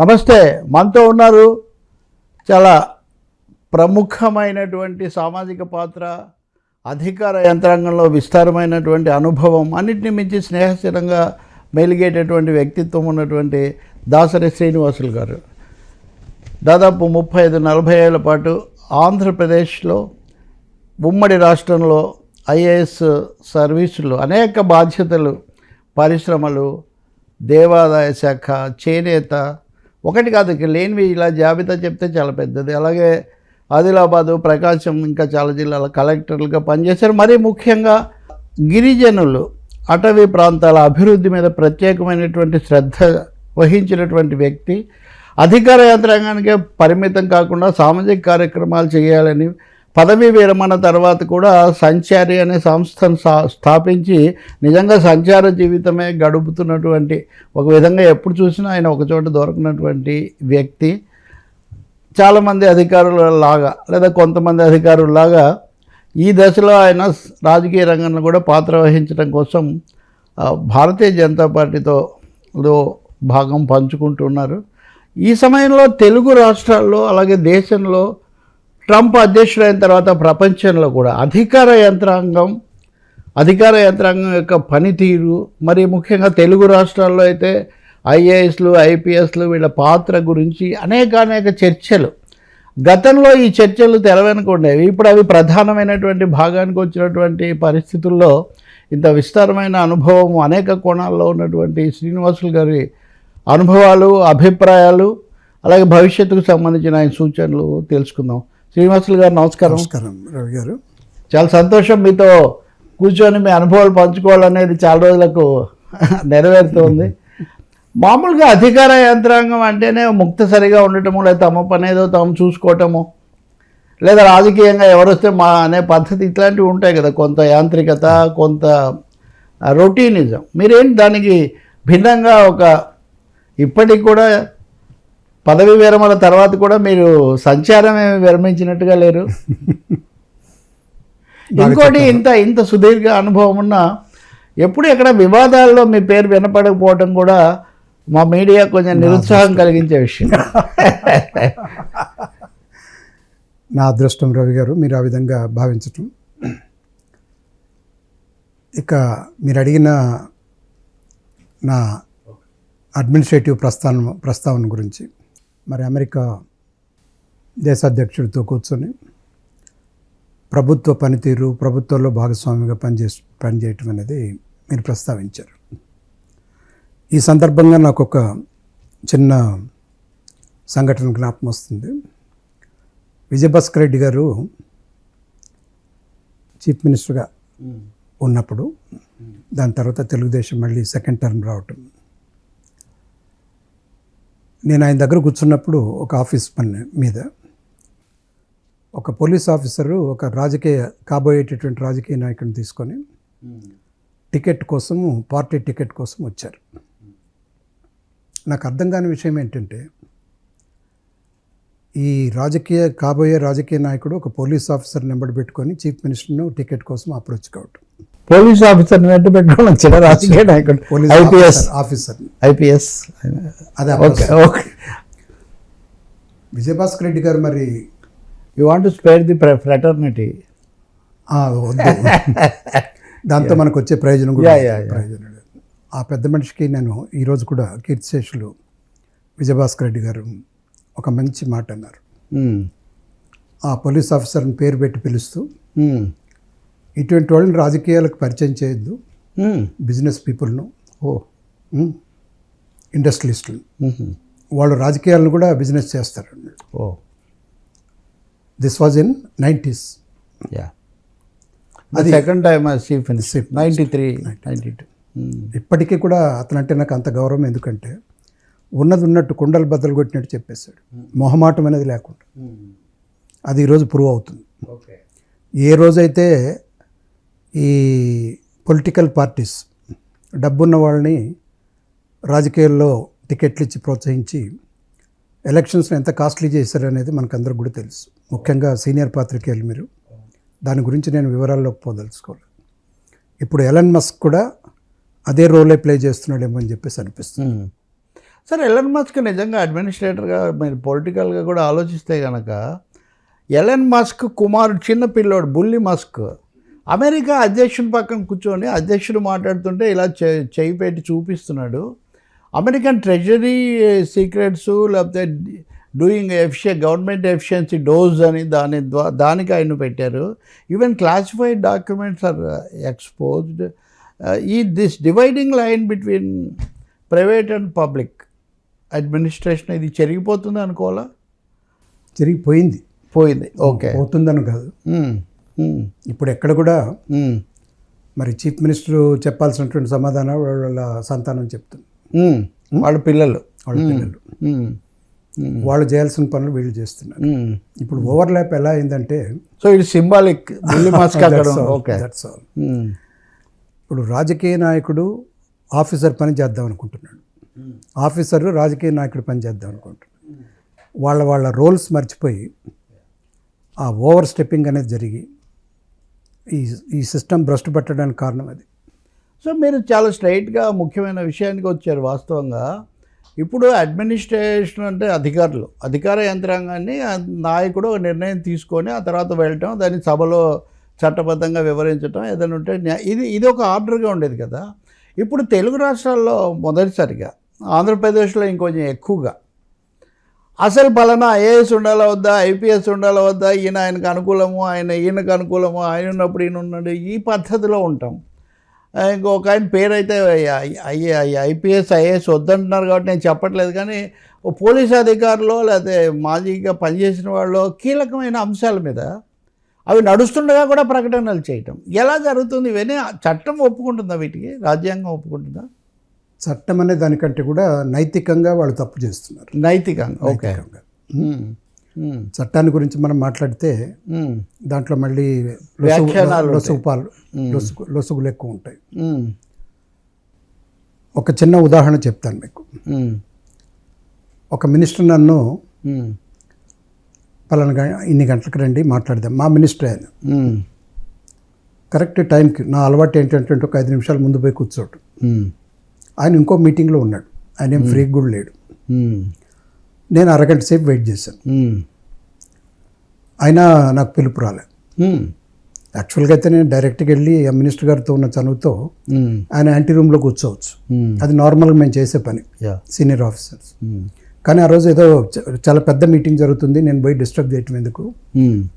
నమస్తే మనతో ఉన్నారు చాలా ప్రముఖమైనటువంటి సామాజిక పాత్ర అధికార యంత్రాంగంలో విస్తారమైనటువంటి అనుభవం అన్నింటిని మించి స్నేహశీలంగా మెలిగేటటువంటి వ్యక్తిత్వం ఉన్నటువంటి దాసరి శ్రీనివాసులు గారు. దాదాపు ముప్పై ఐదు నలభై ఏళ్ళ పాటు ఆంధ్రప్రదేశ్లో ఉమ్మడి రాష్ట్రంలో ఐఏఎస్ సర్వీసులు అనేక బాధ్యతలు పరిశ్రమలు దేవాదాయ శాఖ చేనేత ఒకటి కాదు లేనివి ఇలా జాబితా చెప్తే చాలా పెద్దది. అలాగే ఆదిలాబాదు ప్రకాశం ఇంకా చాలా జిల్లాల కలెక్టర్లుగా పనిచేశారు. మరీ ముఖ్యంగా గిరిజనులు అటవీ ప్రాంతాల అభివృద్ధి మీద ప్రత్యేకమైనటువంటి శ్రద్ధ వహించినటువంటి వ్యక్తి అధికార యంత్రాంగానికే పరిమితం కాకుండా సామాజిక కార్యక్రమాలు చేయాలని పదవీ విరమణ తర్వాత కూడా సంచారి అనే సంస్థను స్థాపించి నిజంగా సంచార జీవితమే గడుపుతున్నటువంటి ఒక విధంగా ఎప్పుడు చూసినా ఆయన ఒకచోట దొరకనటువంటి వ్యక్తి. చాలామంది అధికారులలాగా లేదా కొంతమంది అధికారులలాగా ఈ దశలో ఆయన రాజకీయ రంగంలో కూడా పాత్ర వహించడం కోసం భారతీయ జనతా పార్టీతో భాగం పంచుకుంటున్నారు. ఈ సమయంలో తెలుగు రాష్ట్రాల్లో అలాగే దేశంలో ట్రంప్ అధ్యక్షుడైన తర్వాత ప్రపంచంలో కూడా అధికార యంత్రాంగం అధికార యంత్రాంగం యొక్క పనితీరు మరి ముఖ్యంగా తెలుగు రాష్ట్రాల్లో అయితే ఐఏఎస్లు ఐపీఎస్లు వీళ్ళ పాత్ర గురించి అనేక అనేక చర్చలు. గతంలో ఈ చర్చలు తెరవెనుక ఉండేవి. ఇప్పుడు అవి ప్రధానమైనటువంటి భాగానికి వచ్చినటువంటి పరిస్థితుల్లో ఇంత విస్తారమైన అనుభవం అనేక కోణాల్లో ఉన్నటువంటి శ్రీనివాసులు గారి అనుభవాలు అభిప్రాయాలు అలాగే భవిష్యత్తుకు సంబంధించిన ఆయన సూచనలు తెలుసుకుందాం. శ్రీనివాసులు గారు నమస్కారం. నమస్కారం రవి గారు. చాలా సంతోషం మీతో కూర్చొని మీ అనుభవాలు పంచుకోవాలనేది చాలా రోజులకు నెరవేరుతోంది మామూలుగా అధికార యంత్రాంగం అంటేనే ముక్తసరిగా ఉండటము లేదా తమ పని ఏదో తాము చూసుకోవటము లేదా రాజకీయంగా ఎవరొస్తే మా అనే పద్ధతి ఇట్లాంటివి ఉంటాయి కదా కొంత యాంత్రికత కొంత రొటీనిజం. మీరేంటి దానికి భిన్నంగా ఒక ఇప్పటికి కూడా పదవి విరమణ తర్వాత కూడా మీరు సంచారం ఏమి విరమించినట్టుగా లేరు. ఇంకోటి ఇంత ఇంత సుదీర్ఘ అనుభవం ఉన్న ఎప్పుడు ఎక్కడ వివాదాల్లో మీ పేరు వినపడకపోవడం కూడా మా మీడియా కొంచెం నిరుత్సాహం కలిగించే విషయం. నా అదృష్టం రవి గారు మీరు ఆ విధంగా భావించటం. ఇక మీరు అడిగిన నా అడ్మినిస్ట్రేటివ్ ప్రస్థానం ప్రస్తావన గురించి. మరి అమెరికా దేశాధ్యక్షుడితో కూర్చొని ప్రభుత్వ పనితీరు ప్రభుత్వంలో భాగస్వామిగా పనిచే పనిచేయటం అనేది మీరు ప్రస్తావించారు. ఈ సందర్భంగా నాకు ఒక చిన్న సంఘటన జ్ఞాపకం వస్తుంది. విజయభాస్కర్ రెడ్డి గారు చీఫ్ మినిస్టర్గా ఉన్నప్పుడు దాని తర్వాత తెలుగుదేశం మళ్ళీ సెకండ్ టర్మ్ రావటం. నేను ఆయన దగ్గర కూర్చున్నప్పుడు ఒక ఆఫీస్ పని మీద ఒక పోలీస్ ఆఫీసరు ఒక రాజకీయ కాబోయేటటువంటి రాజకీయ నాయకుడిని తీసుకొని టికెట్ కోసము పార్టీ టికెట్ కోసం వచ్చారు. నాకు అర్థం కాని విషయం ఏంటంటే ఈ రాజకీయ కాబోయే రాజకీయ నాయకుడు ఒక పోలీస్ ఆఫీసర్ నెంబర్ పెట్టుకొని చీఫ్ మినిస్టర్ను టికెట్ కోసం అప్రోచ్ కావటం. పోలీస్ ఆఫీసర్ నెట్టు పెట్టుకోవడం చిన్న రాజకీయ నాయకుడు. ఐపీఎస్. Officer IPS. అదే ఓకే ఓకే. విజయభాస్కర్ రెడ్డి గారు మరి you want to spare the fraternity దాంతో మనకు వచ్చే ప్రయోజనం కూడా. ప్రయోజనం ఆ పెద్ద మనిషికి నేను ఈరోజు కూడా కీర్తిశేషులు విజయభాస్కర్ రెడ్డి గారు ఒక మంచి మాట అన్నారు. ఆ పోలీస్ ఆఫీసర్ని పేరు పెట్టి పిలుస్తూ ఇటువంటి వాళ్ళని రాజకీయాలకు పరిచయం చేయొద్దు. బిజినెస్ పీపుల్ను ఓ. ఇండస్ట్రియలిస్టులు వాళ్ళు రాజకీయాలను కూడా బిజినెస్ చేస్తారు. ఓ. This was in nineties yeah అది second time chief minister ninety three ninety two ఇప్పటికీ కూడా అతనంటే నాకు అంత గౌరవం ఎందుకంటే ఉన్నది ఉన్నట్టు కుండలు బద్దలు కొట్టినట్టు చెప్పేశాడు. మొహమాటం అనేది లేకుండా. అది ఈరోజు ప్రూవ్ అవుతుంది. ఏ రోజైతే ఈ పొలిటికల్ పార్టీస్ డబ్బున్న వాళ్ళని రాజకీయాల్లో టికెట్లు ఇచ్చి ప్రోత్సహించి ఎలక్షన్స్ని ఎంత కాస్ట్లీ చేశారు అనేది మనకందరికి కూడా తెలుసు. ముఖ్యంగా సీనియర్ పాత్రికేయులు మీరు. దాని గురించి నేను వివరాల్లోకి పోదలుచుకోవాలి ఇప్పుడు ఎలన్ మస్క్ కూడా అదే రోలే ప్లే చేస్తున్నాడేమో అని చెప్పేసి అనిపిస్తుంది. సరే ఎలన్ మస్క్ నిజంగా అడ్మినిస్ట్రేటర్గా మీరు పొలిటికల్గా కూడా ఆలోచిస్తే కనుక ఎలన్ మస్క్ కుమారుడు చిన్న పిల్లోడు బుల్లి మస్క్ అమెరికా అధ్యక్షుడి పక్కన కూర్చొని అధ్యక్షుడు మాట్లాడుతుంటే ఇలా చేయి పెట్టి చూపిస్తున్నాడు. అమెరికన్ ట్రెజరీ సీక్రెట్స్ లేకపోతే doing efficiency government efficiency DOGE అని దాని దానికి ఆయన పెట్టారు. Even classified documents are exposed. ఈ this dividing line between private and public administration ఇది చెరిగిపోతుంది అనుకోవాలా? జరిగిపోయింది పోయింది. ఓకే. పోతుందని కాదు. ఇప్పుడు ఎక్కడ కూడా. మరి చీఫ్ మినిస్టర్ చెప్పాల్సినటువంటి సమాధానం వాళ్ళ సంతానం చెప్తుంది. వాళ్ళ పిల్లలు. వాళ్ళ పిల్లలు. వాళ్ళు చేయాల్సిన పనులు వీళ్ళు చేస్తున్నారు. ఇప్పుడు ఓవర్లాప్ ఎలా అయిందంటే సో ఇది సింబాలిక్. ఇప్పుడు రాజకీయ నాయకుడు ఆఫీసర్ పని చేద్దాం అనుకుంటున్నాడు. ఆఫీసర్ రాజకీయ నాయకుడు పని చేద్దాం అనుకుంటున్నాడు. వాళ్ళ వాళ్ళ రోల్స్ మర్చిపోయి ఆ ఓవర్ స్టెప్పింగ్ అనేది జరిగి ఈ ఈ సిస్టమ్ భ్రష్టు పెట్టడానికి కారణం అది. సో మీరు చాలా స్ట్రైట్గా ముఖ్యమైన విషయానికి వచ్చారు వాస్తవంగా. ఇప్పుడు అడ్మినిస్ట్రేషన్ అంటే అధికారులు అధికార యంత్రాంగాన్ని నాయకుడు ఒక నిర్ణయం తీసుకొని ఆ తర్వాత వెళ్ళటం దాన్ని సభలో చట్టబద్ధంగా వివరించడం ఏదైనా ఉంటే ఇది ఇది ఒక ఆర్డర్గా ఉండేది కదా. ఇప్పుడు తెలుగు రాష్ట్రాల్లో మొదటిసారిగా ఆంధ్రప్రదేశ్లో ఇంకొంచెం ఎక్కువగా అసలు పలానా ఐఏఎస్ ఉండాలా వద్దా ఐపీఎస్ ఉండాలా వద్దా? ఈయన ఆయనకు అనుకూలము? ఆయన ఈయనకు అనుకూలము? ఆయన ఉన్నప్పుడు ఈయన ఉన్నాడు. ఈ పద్ధతిలో ఉంటాం. ఇంకొక ఆయన పేరు అయితే ఐపీఎస్ ఐఏఎస్ వద్దంటున్నారు కాబట్టి నేను చెప్పట్లేదు. కానీ పోలీస్ అధికారులు లేకపోతే మాజీగా పనిచేసిన వాళ్ళు కీలకమైన అంశాల మీద అవి నడుస్తుండగా కూడా ప్రకటనలు చేయటం. ఎలా జరుగుతుంది? ఇవన్నీ చట్టం ఒప్పుకుంటుందా వీటికి? రాజ్యాంగం ఒప్పుకుంటుందా? చట్టం అనే దానికంటే కూడా నైతికంగా వాళ్ళు తప్పు చేస్తున్నారు. నైతికంగా ఓకే. చట్టాన్ని గురించి మనం మాట్లాడితే దాంట్లో మళ్ళీ. లొసుగుపాలు లొసుగు లొసుగులు ఎక్కువ ఉంటాయి. ఒక చిన్న ఉదాహరణ చెప్తాను మీకు. ఒక మినిస్టర్ నన్ను పలానా ఇన్ని గంటలకు రండి మాట్లాడదాం. మా మినిస్టర్ ఆయన. కరెక్ట్ టైంకి నా అలవాటు ఏంటంటే ఒక ఐదు నిమిషాలు ముందు పోయి కూర్చోవటం ఉమ్, ఆయన ఇంకో మీటింగ్లో ఉన్నాడు. ఆయన ఏం ఫ్రీగా కూడా లేడు. నేను అరగంట సేపు వెయిట్ చేశాను. అయినా నాకు పిలుపు రాలే. యాక్చువల్గా అయితే నేను డైరెక్ట్గా వెళ్ళి ఆ మినిస్టర్ గారితో ఉన్న చనువుతో ఆయన యాంటీ రూమ్లో కూర్చోవచ్చు. అది నార్మల్గా మేము చేసే పని. Yeah, senior officers. కానీ ఆ రోజు ఏదో చాలా పెద్ద మీటింగ్ జరుగుతుంది. నేను పోయి డిస్టర్బ్ చేయటం ఎందుకు?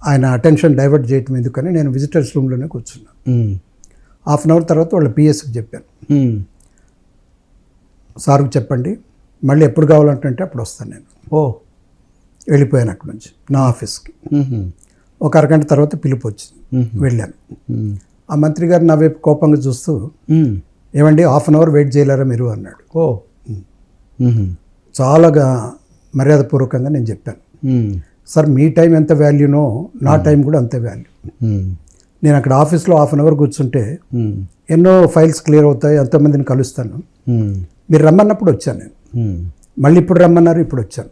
ఆయన అటెన్షన్ డైవర్ట్ చేయటం ఎందుకని నేను విజిటర్స్ రూమ్లోనే కూర్చున్నాను హాఫ్ అన్ అవర్ తర్వాత వాళ్ళ పిఎస్కి చెప్పాను. సార్కి చెప్పండి. మళ్ళీ ఎప్పుడు కావాలంటే అప్పుడు వస్తాను నేను. ఓ. వెళ్ళిపోయాను అక్కడ నుంచి నా ఆఫీస్కి. ఒక అరగంట తర్వాత పిలుపు వచ్చింది. వెళ్ళాను. ఆ మంత్రి గారు నా వైపు కోపంగా చూస్తూ ఏమండి హాఫ్ అన్ అవర్ వెయిట్ చేయలేరా మీరు అన్నాడు. ఓ. ఉహు, చాలా గా- మర్యాదపూర్వకంగా నేను చెప్పాను. సార్ మీ టైం ఎంత వాల్యూనో నా టైం కూడా అంతే వాల్యూ. నేను అక్కడ ఆఫీస్లో హాఫ్ అన్ అవర్ కూర్చుంటే ఎన్నో ఫైల్స్ క్లియర్ అవుతాయి ఎంతోమందిని కలుస్తాను. మీరు రమ్మన్నప్పుడు వచ్చాను నేను. మళ్ళీ ఇప్పుడు రమ్మన్నారు ఇప్పుడు వచ్చాను.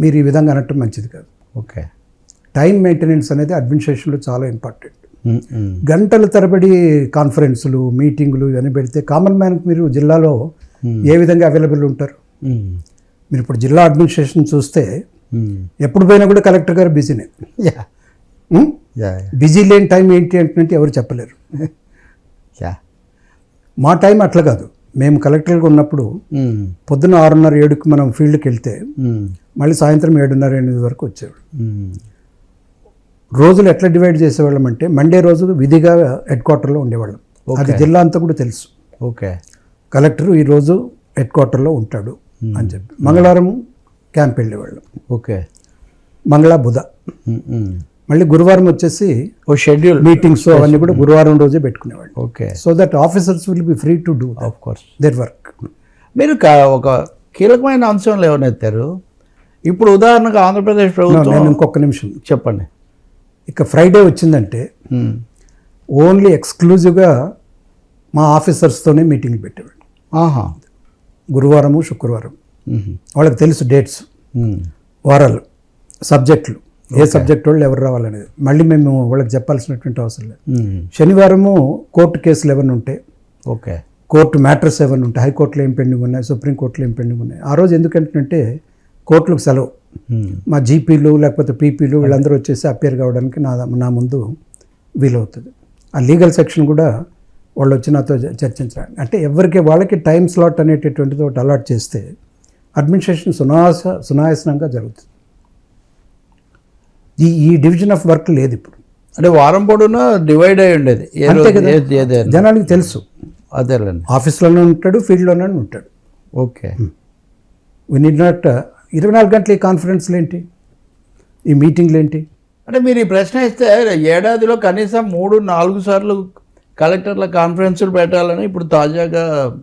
మీరు ఈ విధంగా అనటం మంచిది కాదు. ఓకే. టైం మెయింటెనెన్స్ అనేది అడ్మినిస్ట్రేషన్లో చాలా ఇంపార్టెంట్. గంటల తరబడి కాన్ఫరెన్సులు మీటింగులు ఇవన్నీ పెడితే కామన్ మ్యాన్కి మీరు జిల్లాలో ఏ విధంగా అవైలబుల్ ఉంటారు? మీరు ఇప్పుడు జిల్లా అడ్మినిస్ట్రేషన్ చూస్తే ఎప్పుడు పోయినా కూడా కలెక్టర్ గారు బిజీనే. యా. ఉం? యా. బిజీ లేని టైం ఏంటి అంటే ఎవరు చెప్పలేరు. యా. మా టైం అట్లా కాదు. మేము కలెక్టర్గా ఉన్నప్పుడు ఉమ్, పొద్దున్న ఆరున్నర ఏడుకి మనం ఫీల్డ్కి వెళ్తే మళ్ళీ సాయంత్రం ఏడున్నర ఎనిమిది వరకు వచ్చేవాడు. రోజులు ఎట్లా డివైడ్ చేసేవాళ్ళం అంటే మండే రోజు విధిగా హెడ్ క్వార్టర్లో ఉండేవాళ్ళం. అది జిల్లా అంతా కూడా తెలుసు. ఓకే. కలెక్టర్ ఈరోజు హెడ్ క్వార్టర్లో ఉంటాడు అని చెప్పి. మంగళవారం క్యాంప్ వెళ్ళేవాళ్ళం. ఓకే. మంగళ బుధ. మళ్ళీ గురువారం వచ్చేసి ఓ షెడ్యూల్ మీటింగ్స్ అవన్నీ కూడా గురువారం రోజే పెట్టుకునేవాళ్ళు. Okay so that officers will be free to do of course that work మీరు ఒక కీలకమైన అంశం లేవనెత్తారు ఇప్పుడు ఉదాహరణకు ఆంధ్రప్రదేశ్ ప్రభుత్వం నేను ఇంకొక నిమిషం. చెప్పండి. ఇక ఫ్రైడే వచ్చిందంటే ఓన్లీ ఎక్స్క్లూజివ్గా మా ఆఫీసర్స్తోనే మీటింగ్లు పెట్టేవాడు ఆహా. గురువారము శుక్రవారం. వాళ్ళకి తెలుసు డేట్స్ వారాలు. సబ్జెక్టులు ఏ సబ్జెక్ట్ వాళ్ళు ఎవరు రావాలనేది. మళ్ళీ మేము వాళ్ళకి చెప్పాల్సినటువంటి అవసరం లేదు. శనివారము కోర్టు కేసులు ఏమైనా ఉంటే ఓకే. కోర్టు మ్యాటర్స్ ఏమైనా ఉంటాయి హైకోర్టులో ఏం పెండింగ్ ఉన్నాయి సుప్రీంకోర్టులో ఏం పెండింగ్ ఉన్నాయి. ఆ రోజు ఎందుకంటే కోర్టులకు సెలవు. మా జీపీలు లేకపోతే పీపీలు వీళ్ళందరూ వచ్చేసి అపేర్ కావడానికి నా నా ముందు వీలవుతుంది. ఆ లీగల్ సెక్షన్ కూడా వాళ్ళు వచ్చి నాతో చర్చించడానికి అంటే ఎవరికి వాళ్ళకి టైం స్లాట్ అనేటటువంటిది ఒకటి అలాట్ చేస్తే అడ్మినిస్ట్రేషన్ సునాస సునాయాసనంగా జరుగుతుంది. ఈ ఈ డివిజన్ ఆఫ్ వర్క్ లేదు ఇప్పుడు. అంటే వారం పొడున డివైడ్ అయి ఉండేది. అంతే కదా. జనానికి తెలుసు. అదేలేండి. ఆఫీస్లోనే ఉంటాడు ఫీల్డ్లోనే ఉంటాడు. ఓకే. వీ నీడ్ నాట్ ఇరవై నాలుగు గంటల ఈ కాన్ఫరెన్స్లు ఏంటి? ఈ మీటింగ్లు ఏంటి? అంటే మీరు ఈ ప్రశ్న ఇస్తే ఏడాదిలో కనీసం మూడు నాలుగు సార్లు కలెక్టర్ల కాన్ఫరెన్సులు పెట్టాలని ఇప్పుడు తాజాగా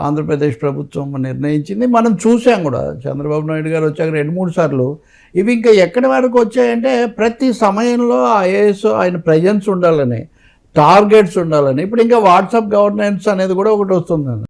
ఆంధ్రప్రదేశ్ ప్రభుత్వం నిర్ణయించింది. మనం చూసాం కూడా. చంద్రబాబు నాయుడు గారు వచ్చాక రెండు మూడు సార్లు ఇవి ఇంకా ఎక్కడి వరకు వచ్చాయంటే ప్రతి సమయంలో ఐఏఎస్ ఆయన ప్రజెన్స్ ఉండాలని టార్గెట్స్ ఉండాలని. ఇప్పుడు ఇంకా వాట్సాప్ గవర్నెన్స్ అనేది కూడా ఒకటి వస్తుంది